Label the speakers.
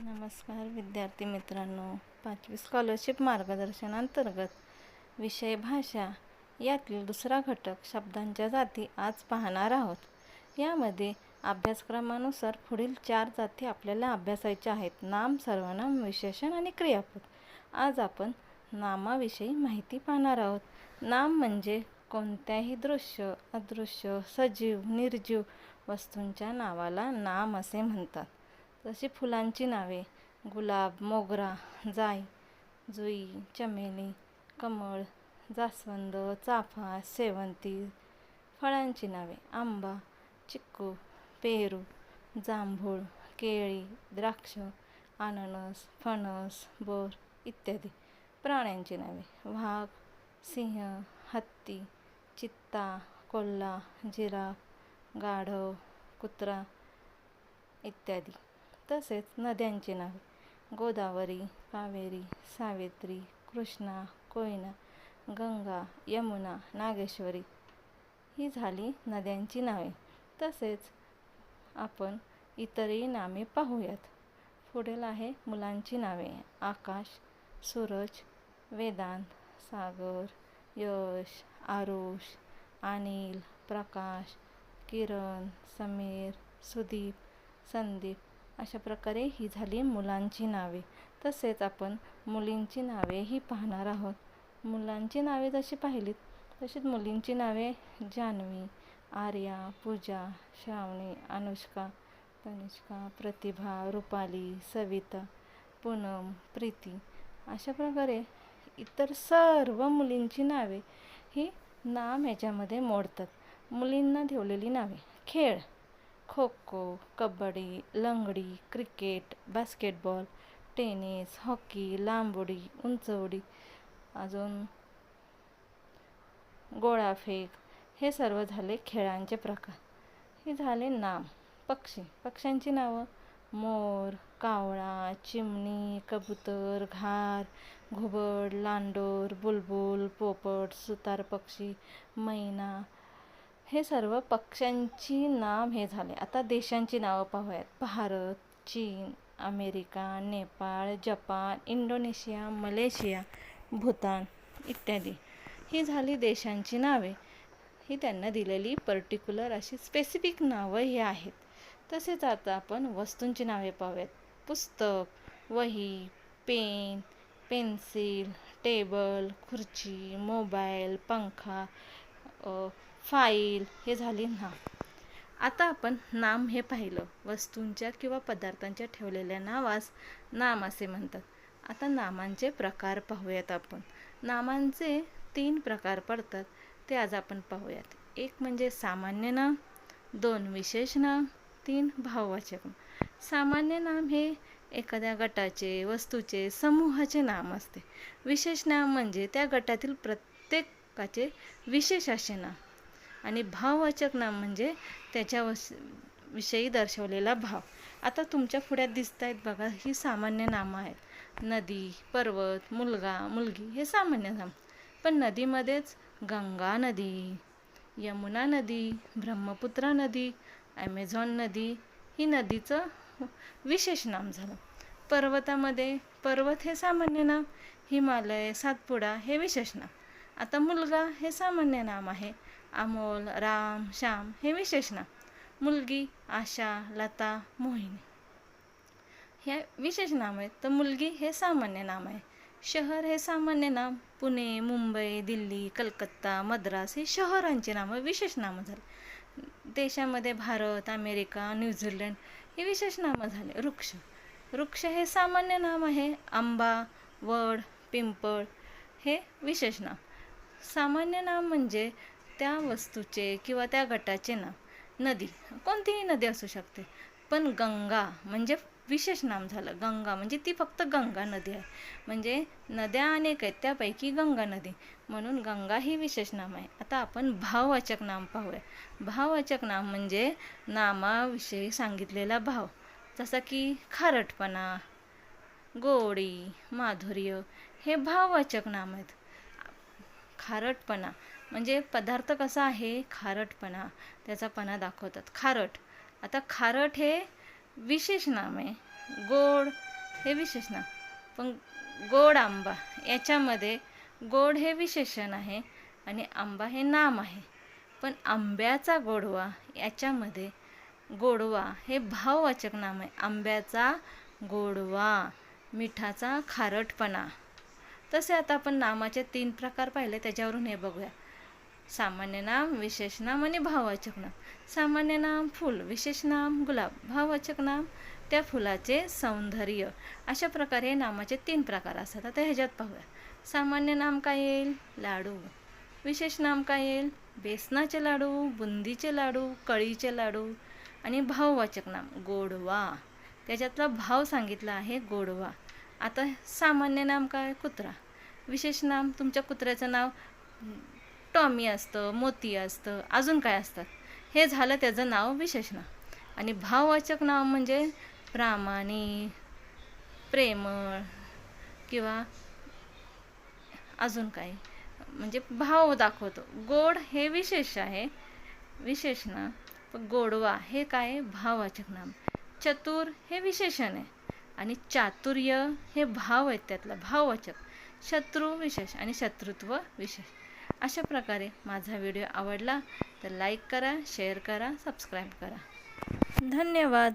Speaker 1: नमस्कार विद्यार्थी मित्रांनो पाचवी स्कॉलरशिप मार्गदर्शनांतर्गत विषय भाषा यातील दुसरा घटक शब्दांच्या जाती आज पाहणार आहोत. यामध्ये अभ्यासक्रमानुसार पुढील चार जाती आपल्याला अभ्यासायच्या आहेत. नाम सर्वनाम विशेषण आणि क्रियापद. आज आपण नामाविषयी माहिती पाहणार आहोत. नाम म्हणजे कोणत्याही दृश्य अदृश्य सजीव निर्जीव वस्तूंच्या नावाला नाम असे म्हणतात. तशी फुलांची नावे गुलाब मोगरा जाई जुई चमेली कमळ जास्वंद चाफा शेवंती फळांची नावे आंबा चिक्कू पेरू जांभूळ केळी द्राक्ष अननस फणस बोर इत्यादी. प्राण्यांची नावे वाघ सिंह हत्ती चित्ता कोल्हा जिराफ गाढव कुत्रा इत्यादी. तसेच नद्यांची नावे. गोदावरी कावेरी सावित्री कृष्णा कोयना गंगा यमुना नागेश्वरी ही झाली नद्यांची नावे. तसेच आपण इतरही नामे पाहूयात. पुढील आहे मुलांची नावे. आकाश सूरज वेदांत सागर यश आरुष अनिल प्रकाश किरण समीर सुदीप संदीप अशा प्रकारे ही झाली मुलांची नावे. तसेच आपण मुलींची नावेही पाहणार आहोत. मुलांची नावे जशी पाहिलीत तशीच मुलींची नावे जान्हवी आर्या पूजा श्रावणी अनुष्का तनिष्का प्रतिभा रुपाली सविता पूनम प्रीती अशा प्रकारे इतर सर्व मुलींची नावे ही नाम ह्याच्यामध्ये मोडतात. मुलींना ठेवलेली नावे. खेळ. खो खो कबड्डी लंगडी क्रिकेट बास्केटबॉल टेनिस हॉकी लांब उडी उंच उडी अजून गोळाफेक हे सर्व झाले खेळांचे प्रकार. हे झाले नाम. पक्षी. पक्ष्यांची नावं? मोर कावळा चिमणी कबूतर घार घुबड लांडोर बुलबुल पोपट सुतार पक्षी मैना हे सर्व पक्ष्यांची नाव हे झाले. आता देशांची नावं पाहूयात. भारत चीन America Nepal Japan Indonesia Malaysia Bhutan इत्यादी. ही झाली देशांची नावे. ही त्यांना दिलेली पर्टिक्युलर अशी स्पेसिफिक नावं ही आहेत. तसेच आता आपण वस्तूंची नावे पाहूयात. पुस्तक वही पेन पेन्सिल टेबल खुर्ची मोबाईल पंखा फाईल हे झाले नाव आता आपण नाम हे पाहिलं. वस्तूंच्या किंवा पदार्थांच्या ठेवलेल्या नावास नाम असे म्हणतात. आता नामांचे प्रकार पाहूयात आपण. नामांचे तीन प्रकार पडतात ते आज आपण पाहूयात. एक म्हणजे सामान्य नाम दोन विशेष नाम तीन भाववाचक सामान्य नाम हे एखाद्या गटाचे वस्तूचे समूहाचे नाम असते. विशेष नाम म्हणजे त्या गटातील प्रत्येक प्रत्येकाचे विशेष असे नाम आणि भाववाचक नाम म्हणजे त्याच्या विषयी दर्शवलेला भाव. आता तुमच्या पुढ्यात दिसत आहेत बघा ही सामान्य नामं आहेत. नदी पर्वत मुलगा मुलगी हे सामान्य नाम. पण नदीमध्येच गंगा नदी यमुना नदी ब्रह्मपुत्रा नदी ॲमेझॉन नदी ही नदीचं विशेष नाम झालं. पर्वतामध्ये पर्वत हे सामान्य नाम हिमालय सातपुडा हे विशेष नाम. आता मुलगा हे सामान्य नाम आहे. अमोल राम श्याम हे विशेष नाम. मुलगी आशा लता मोहिनी. हे विशेष नाम आहेत. तर मुलगी हे सामान्य नाम आहे. शहर हे सामान्य नाम. पुणे मुंबई दिल्ली कलकत्ता मद्रास हे शहरांची नामं विशेष नामं झाली. देशामध्ये भारत अमेरिका न्यूझीलंड हे विशेष नामं झाले. वृक्ष. वृक्ष हे सामान्य नाम आहे. आंबा वड पिंपळ हे विशेष नाम. सामान्य नाम म्हणजे त्या वस्तूचे किंवा त्या गटाचे नाव नदी. कोणतीही नदी असू शकते. पण गंगा म्हणजे विशेष नाम झालं. गंगा म्हणजे ती फक्त गंगा नदी आहे. म्हणजे नद्या अनेक आहेत. त्यापैकी गंगा नदी. म्हणून गंगा ही विशेष नाम आहे. आता आपण भाववाचक नाम पाहूया. भाववाचक नाम म्हणजे नामाविषयी सांगितलेला भाव. जसा की खारटपणा गोडी माधुर्य हे भाववाचक नाम आहेत. खारटपणा. म्हणजे पदार्थ कसा आहे? खारटपणा. त्याचा पणा दाखवतात. खारट. आता खारट हे विशेष नाम आहे. गोड हे विशेष नाम. पण गोड आंबा याच्यामध्ये गोड हे विशेषण आहे आणि आंबा हे नाम आहे. पण आंब्याचा गोडवा याच्यामध्ये गोडवा हे भाववाचक नाम आहे. आंब्याचा गोडवा मिठाचा खारटपणा. तसे आता आपण नामाचे तीन प्रकार पाहिले त्याच्यावरून हे बघूया. सामान्य नाम विशेष नाम आणि भाववाचक नाम. सामान्य नाम फूल. विशेष नाम गुलाब. भाववाचक नाम त्या फुलाचे सौंदर्य. अशा प्रकारे नामाचे तीन प्रकार असतात. आता ह्याच्यात पाहूया. सामान्य नाम काय येईल? लाडू. विशेष नाम काय येईल? बेसनाचे लाडू बुंदीचे लाडू कळीचे लाडू आणि भाववाचक नाम गोडवा. त्याच्यातला भाव सांगितला आहे गोडवा. आता सामान्य नाम काय? कुत्रा. विशेष नाम तुमच्या कुत्र्याचं नाव टॉमी असतं मोती असतं अजून काय असतं? हे झालं त्याचं नाव विशेष नाव आणि भाववाचक नाव म्हणजे प्रामाणिक प्रेमळ किंवा अजून काही. म्हणजे भाव दाखवतो. गोड हे विशेष आहे. विशेष नाम. गोडवा हे काय? आहे? भाववाचक नाम. चतुर हे विशेषण आहे. आणि चातुर्य हे भाव आहेत त्यातलं. भाववाचक. शत्रू विशेष आणि शत्रुत्व विशेष. अशा प्रकारे माझा व्हिडिओ आवडला तर लाईक करा शेअर करा सबस्क्राईब करा. धन्यवाद.